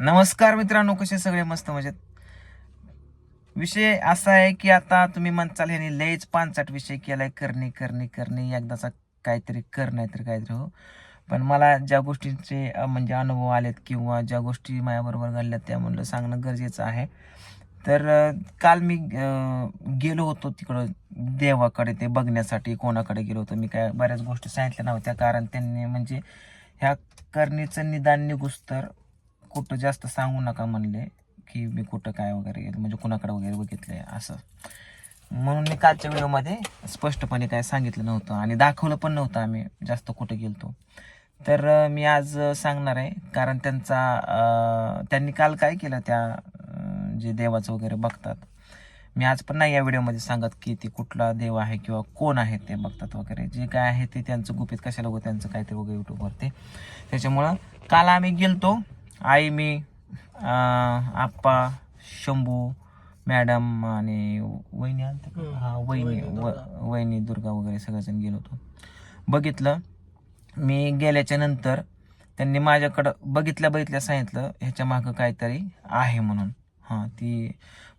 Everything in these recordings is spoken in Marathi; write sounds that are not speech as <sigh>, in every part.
नमस्कार मित्रांनो कसे सगळे? मस्त मजेत. विषय असा आहे की आता तुम्ही म्हणचाल ह्याने लयच पानसाठ विषय केलाय करणे करणे करणे एकदाचा काहीतरी कर नाहीतर काहीतरी हो. पण मला ज्या गोष्टींचे म्हणजे अनुभव आलेत किंवा ज्या गोष्टी माझ्याबरोबर घडल्यात त्या म्हणलं सांगणं गरजेचं आहे. तर काल मी गेलो होतो तिकडं देवाकडे ते बघण्यासाठी कोणाकडे गेलो होतो. मी काय बऱ्याच गोष्टी सांगितल्या नव्हत्या कारण त्यांनी म्हणजे ह्या करणीचं निदान निघूस तर कुठं जास्त सांगू नका म्हणले की मी कुठं काय वगैरे म्हणजे कुणाकडे वगैरे बघितलंय असं. म्हणून मी कालच्या व्हिडिओमध्ये स्पष्टपणे काय सांगितलं नव्हतं आणि दाखवलं पण नव्हतं आम्ही जास्त कुठं गेलतो. तर मी आज सांगणार आहे कारण त्यांचा त्यांनी काल काय केलं त्या जे देवाचं वगैरे बघतात. मी आज पण नाही या व्हिडिओमध्ये सांगत की ते कुठला देव आहे किंवा कोण आहे ते बघतात वगैरे. जे काय आहे ते त्यांचं गुपित कशाला वगैरे त्यांचं काहीतरी वगैरे युट्यूबवरती त्याच्यामुळं काल आम्ही गेलतो आई मी आप्पा शंभू मॅडम आणि वहिनी? हम्म. हा वहिनी वहिनी, व- दुर्गा. वहिनी दुर्गा वगैरे सगळेजण गेलो होतो बघितलं मी गेल्याच्यानंतर त्यांनी माझ्याकडं बघितल्या बघितल्या सांगितलं ह्याच्या मागं काहीतरी आहे म्हणून हां ती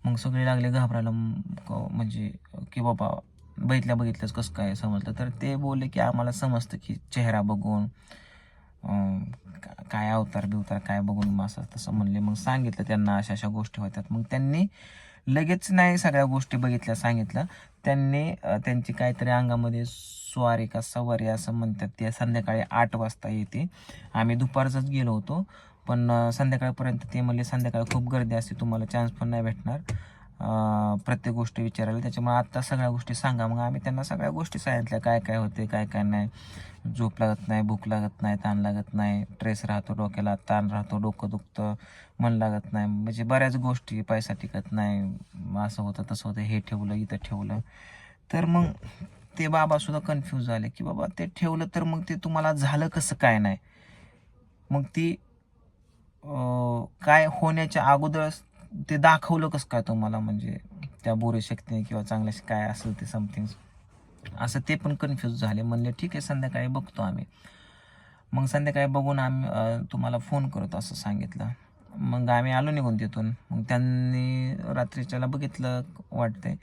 मग सगळे लागले घाबरायला म्हणजे की बाबा बघितल्या बघितल्याच कसं काय समजलं तर ते बोलले की आम्हाला समजतं की चेहरा बघून काय अवतार बिवतार काय बघून मग असं तसं म्हणले. मग सांगितलं त्यांना अशा अशा गोष्टी होत्यात. मग त्यांनी लगेच नाही सगळ्या गोष्टी बघितल्या सांगितलं. त्यांनी त्यांची काहीतरी अंगामध्ये स्वारी का सवारी असं म्हणतात ते संध्याकाळी आठ वाजता येते. आम्ही दुपारचंच गेलो होतो पण संध्याकाळपर्यंत ते म्हणले संध्याकाळी खूप गर्दी असते तुम्हाला चान्स पण नाही भेटणार. प्रत्येक गोष्ट विचारायला. त्याच्यामुळे आत्ता सगळ्या गोष्टी सांगा. मग आम्ही त्यांना सगळ्या गोष्टी सांगितल्या. काय काय होते काय काय नाही. झोप लागत नाही भूक लागत नाही ताण लागत नाही. ट्रेस राहतो डोक्याला ताण राहतो डोकं दुखतं मन लागत नाही. म्हणजे बऱ्याच गोष्टी पैसा टिकत नाही. असं होतं तसं होतं हे ठेवलं इथं ठेवलं. तर मग ते बाबासुद्धा कन्फ्यूज झाले की बाबा ते ठेवलं तर मग ते तुम्हाला झालं कसं काय नाही? मग ती काय होण्याच्या अगोदरच ते दाखवलं कसं काय तुम्हाला? म्हणजे त्या बोरे शक्तीने किंवा चांगल्या काय असेल ते समथिंग असं ते पण कन्फ्यूज झाले. म्हणले ठीक आहे संध्याकाळी बघतो आम्ही. मग संध्याकाळी बघून आम्ही तुम्हाला फोन करतो असं सांगितलं. मग आम्ही आलो निघून तिथून. मग त्यांनी रात्रीच्याला बघितलं वाटतंय.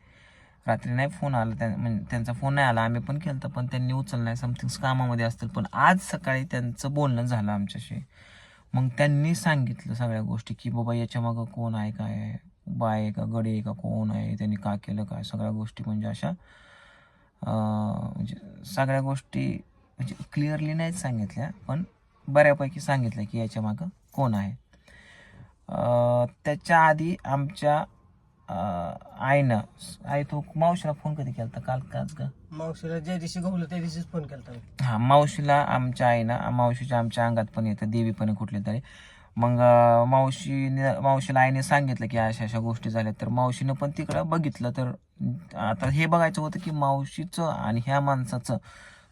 रात्री नाही फोन आला त्या म्हणजे त्यांचा फोन नाही आला. आम्ही पण केलं पण त्यांनी उचलला नाही. समथिंग्स कामामध्ये असतील. पण आज सकाळी त्यांचं बोलणं झालं आमच्याशी. मग त्यांनी सांगितलं सगळ्या गोष्टी की बाबा याच्या मागं कोण आहे काय आहे? बाय आहे का? गडी आहे का? कोण आहे? त्यांनी का केलं काय? सगळ्या गोष्टी म्हणजे अशा म्हणजे सगळ्या गोष्टी म्हणजे क्लिअरली नाहीच सांगितल्या पण बऱ्यापैकी सांगितलं की याच्या मागं कोण आहे. त्याच्या आधी आमच्या आईनं आई तो मावशीला फोन कधी केला? काल काच का? मावशीला ज्या दिवशी गवलं त्या दिवशीच फोन केला हा मावशीला आमच्या आईनं मावशीच्या आमच्या अंगात पण येतं देवी पण कुठली तरी. मग मावशीने मावशीला आईने सांगितलं की अशा अशा गोष्टी झाल्या. तर मावशीनं पण तिकडं बघितलं. तर आता हे बघायचं होतं की मावशीचं आणि ह्या माणसाचं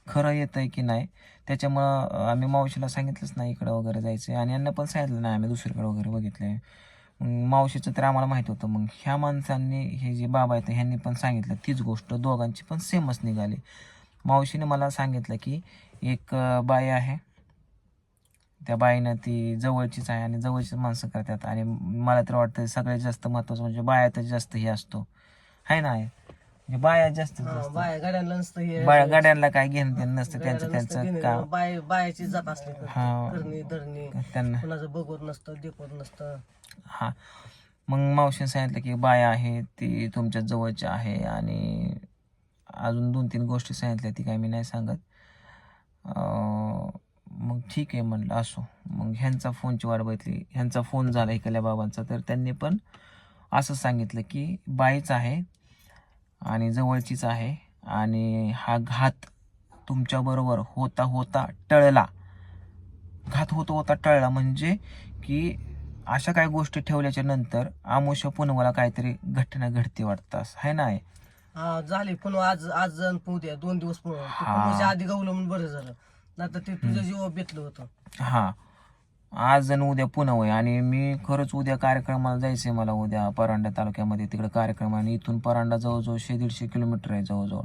खरं येतं आहे की नाही त्याच्यामुळं आम्ही मावशीला सांगितलंच नाही इकडं वगैरे जायचं आणि यांना पण सांगितलं नाही आम्ही दुसरीकडे वगैरे बघितलंय. मग मावशीचं तर आम्हाला माहीत होतं. मग ह्या माणसांनी हे जे बाबा आहेत ह्यांनी पण सांगितलं. तीच गोष्ट. दोघांची पण सेमच निघाली. मावशीने मला सांगितलं की एक बाई आहे. त्या बाईनं ती जवळचीच आहे आणि जवळचीच माणसं करतात. आणि मला तर वाटतं सगळ्यात जास्त महत्त्वाचं म्हणजे बायातच जास्त हे असतो. आहे ना आहे म्हणजे बाया जास्त बाया गाड्यांना नसतं हे. बाया गाड्यांना काय घेणं देणं नसतं त्यांचं गाड्यांना नसतं त्यांचं काम. बाय बायाची जात असली तर हा. करणी धरणी त्यांना. कुणाचं नसतं नसतं. हा. मग मावशीने सांगितलं की बाया आहे ती तुमच्या जवळची आहे आणि अजून दोन तीन गोष्टी सांगितल्या ती काय मी नाही सांगत. अं, मग ठीक आहे म्हणलं असो. मग ह्यांचा फोनची वाट बघितली. ह्यांचा फोन झाला इकडल्या बाबांचा तर त्यांनी पण असं सांगितलं की बाईच आहे आणि जवळचीच आहे. आणि हा घात तुमच्याबरोबर होता होता टळला. घात होता होता टळला म्हणजे की अशा काही गोष्टी ठेवल्याच्या नंतर आमुष्य पुनवाला काहीतरी घटना घडते वाटतास आहे ना आहे हा झाली. पण आज आज पुन्हा उद्या दोन दिवस पुन्हा. पुन्हा आधी गवलं म्हणून बरं झालं. नाहीतर ते तुझ्या जीवा बेतलं होतं. हा. आज आणि उद्या पुन्हा होय. आणि मी खरंच उद्या कार्यक्रमाला जायचंय मला उद्या परांडा तालुक्यामध्ये. तिकडे कार्यक्रम आणि इथून परांडा जवळजवळ शे दीडशे किलोमीटर आहे जवळजवळ.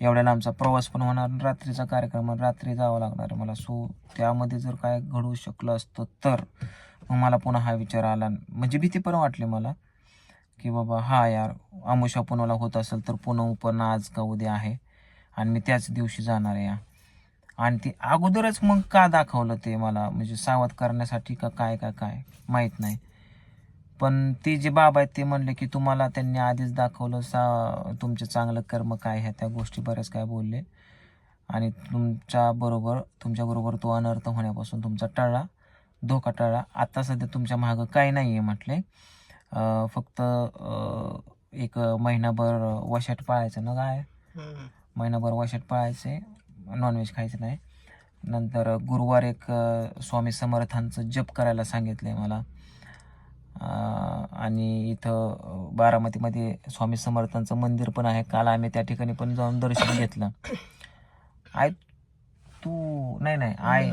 एवढ्या लांबचा प्रवास पण होणार रात्रीचा कार्यक्रम रात्री जावं लागणार आहे मला. सो त्यामध्ये जर काय घडू शकलं असतं तर मग मला पुन्हा हा विचार आला. म्हणजे भीती पण वाटली मला की बाबा हा यार अमुषा पुण्याला होत असेल तर पुन्हा पण आज का उद्या आहे? आणि मी त्याच दिवशी जाणार आहे आणि ती अगोदरच मग का दाखवलं ते मला? म्हणजे सावध करण्यासाठी का काय का काय? माहीत नाही. पण ते जे बाबा आहेत ते म्हणले की तुम्हाला त्यांनी आधीच दाखवलं सा तुमचे चांगलं कर्म काय आहे त्या गोष्टी बऱ्याच काय बोलले. आणि तुमच्या बरोबर तुमच्याबरोबर तो अनर्थ होण्यापासून तुमचा टळला धोका टळला आता सध्या तुमच्या मागं काही नाही आहे म्हटले. फक्त एक महिनाभर वशाट पाळायचं ना काय. महिनाभर वशाट पाळायचे नॉनव्हेज खायचं नाही. नंतर गुरुवार एक स्वामी समर्थांचं जप करायला सांगितलं आहे मला आणि इथं बारामतीमध्ये स्वामी समर्थांचं मंदिर पण आहे. काल आम्ही त्या ठिकाणी पण जाऊन दर्शन घेतलं. आय तू नाही नाही आय.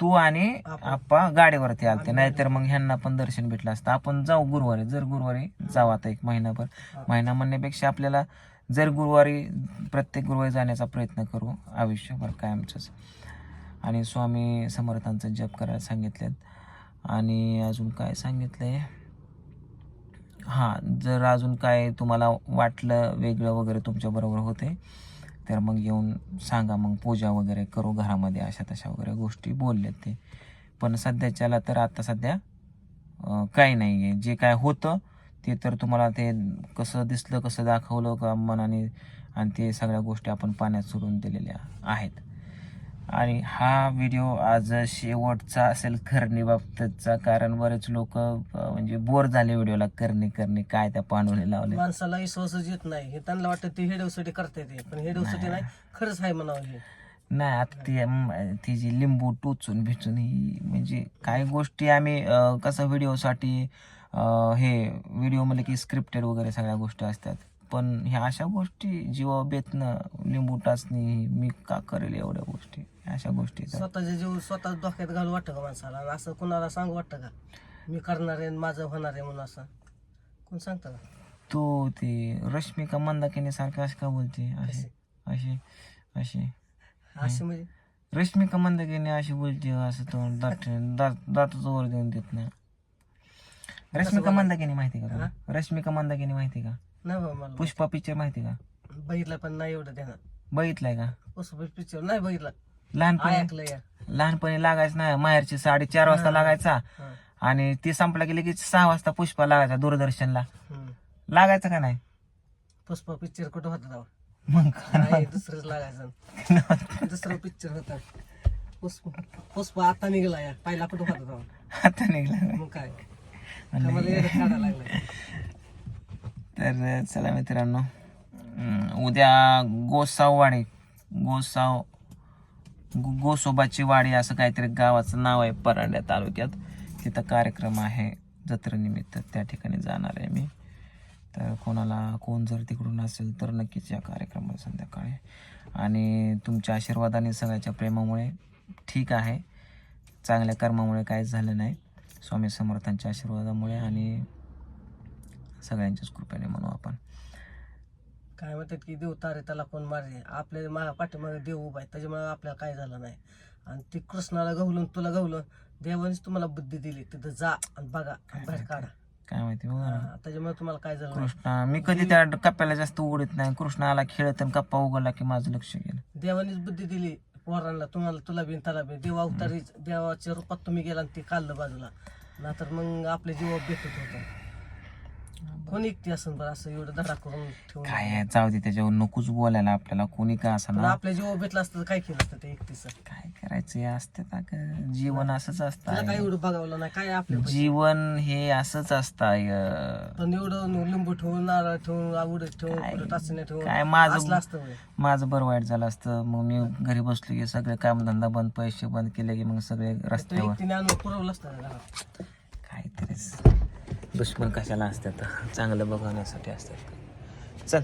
तू आणि. आप्पा गाडीवरती आलते. नाहीतर मग ह्यांना पण दर्शन भेटलं असतं. आपण जाऊ गुरुवारी. जर गुरुवारी जाऊ आता एक महिनाभर. महिना म्हणण्यापेक्षा आपल्याला जर गुरुवारी प्रत्येक गुरुवारी जाण्याचा प्रयत्न करू आयुष्यभर कायमचंच. आणि स्वामी समर्थांचं जप करायला सांगितलेत. आणि अजून काय सांगितलं आहे हां जर अजून काय तुम्हाला वाटलं वेगळं वगैरे तुमच्याबरोबर होते तर मग येऊन सांगा. मग पूजा वगैरे करू घरामध्ये अशा तशा वगैरे गोष्टी बोललेत ते. पण सध्याच्याला तर आता सध्या काही नाही आहे जे काय होतं ते तर तुम्हाला ते कसं दिसलं कसं दाखवलं का मनाने आणि ते सगळ्या गोष्टी आपण पाण्यात सोडून दिलेल्या आहेत. आणि हा व्हिडिओ आज शेवटचा असेल करणी बाबतचा कारण बरेच लोक म्हणजे बोर झाले व्हिडिओला करणे करणे काय त्या पांडुने लावले. माणसाला विश्वासच येत नाही. हे त्यांना वाटतं ते हेडवसाठी करते ते पण हेडवसाठी नाही. खरंच आहे म्हणावं नाही आता ती ती जी लिंबू टोचून बिचून ही म्हणजे काही गोष्टी आम्ही कसं व्हिडिओसाठी हे व्हिडिओ म्हणलं की स्क्रिप्टेड वगैरे सगळ्या गोष्टी असतात. पण ह्या अशा गोष्टी जीवा बेतणं लिंबू टाचणी मी का करेल एवढ्या गोष्टी? अशा गोष्टी स्वतःचे जीव स्वतः धोक्यात घालू वाटतं का माणसाला? असं कुणाला सांगू वाटतं का? मी करणार आहे आणि माझं होणार आहे म्हणून असं. कोण सांगतं का? तो ते रश्मिका मंदाकिनी सारखं असं का बोलते? अशी अशी अशी. असे म्हणजे? रश्मिका मंदाकिनी अशी बोलते असं तो दात दात दाताचं वर देऊन देत नाही. रश्मिका मंदाकिनी माहिती का तुला? रश्मिका मंदाकिनी माहिती का? नाही बाबा मला पुष्पा पिक्चर माहिती का? बघितलं पण नाही एवढं ध्यानात बघितलाय का? पुष्पा पिक्चर नाही बघितलं. लहानपणी ऐकलं या. लहानपणी लागायचं नाही. माहेरची साडे चार वाजता लागायचा. हं. आणि ती संपला की लगेच सहा वाजता पुष्पा लागायचा दूरदर्शनला. लागायचं का नाही? पुष्पा पिक्चर कुठं होता तेव्हा? मग का नाही दुसरंच लागायचं. <laughs> दुसरं पिक्चर होता. पुष्पा पुष्पा आता निघाला या. पहिला कुठं होता तेव्हा? आता निघला. मग काय? लागलं <laughs> तर चला मित्रांनो उद्या गोसाव वाडी गोसाव गो- गोसोबाची वाडी असं काहीतरी गावाचं नाव आहे परांड्या तालुक्यात. तिथं कार्यक्रम आहे जत्रेनिमित्त त्या ठिकाणी जाणार आहे मी. तर कोणाला कोण जर तिकडून असेल तर नक्कीच या कार्यक्रमात संध्याकाळी. आणि तुमच्या आशीर्वादाने सगळ्याच्या प्रेमामुळे ठीक आहे. चांगल्या कर्मामुळे काहीच झालं नाही. स्वामी समर्थांच्या आशीर्वादामुळे आणि सगळ्यांच्याच कृपेने म्हणू आपण. काय म्हणतात की देव तारे त्याला कोण मारे आपल्या माझ्या पाठीमागे देव उभा आहे त्याच्यामुळे आपल्याला काय झालं नाही. आणि ती कृष्णाला गवलून तुला गवलं देवानेच तुम्हाला बुद्धी दिली. तिथं जा आणि बघा बाहेर काढा. काय माहिती बघा. त्याच्यामुळे तुम्हाला काय झालं कृष्णा मी कधी त्या कप्प्याला जास्त उघडत नाही. कृष्णा आला खेळत आणि कप्पा उघडला की माझं लक्ष गेलं. देवानेच बुद्धी दिली. पोरांना तुम्हाला तुला बिन त्याला बिन देवा अवतारी देवाच्या रूपात तुम्ही गेला आणि ते काढलं बाजूला. नाहीतर मग आपल्या जीवा भेटत होतं. कोणी एकटी असं बरं असं एवढं धडा करून ठेवून. काय आहे, जाऊ दे त्याच्यावर नकोच बोलायला आपल्याला. कोणी का असं पण ना आपल्या जीवावर भेटलं असतं तर काय केलं असतं ते एकटीचं? काय करायचं? हे असतं का? जीवन असंच तुला काय असतं एवढं बघावलं नाही? काय आपल्या जीवन हे असंच असतं पण एवढं लिंबू ठेवून नारळ ठेवून आवड ठेवून काय- कुठं टाचण्या ठेवून काय? असलं माझं असतं होय. माझं बरं वाईट झालं असतं. मग मी घरी बसलो की सगळे कामधंदा बंद पैसे बंद केले की मग सगळे तर रस्त्यावर. एकटीने आणून पुरवलं असतं ना घरात. काहीतरीच. दुश्मन कशाला असतात? चांगलं बघवण्यासाठी असतात. चल.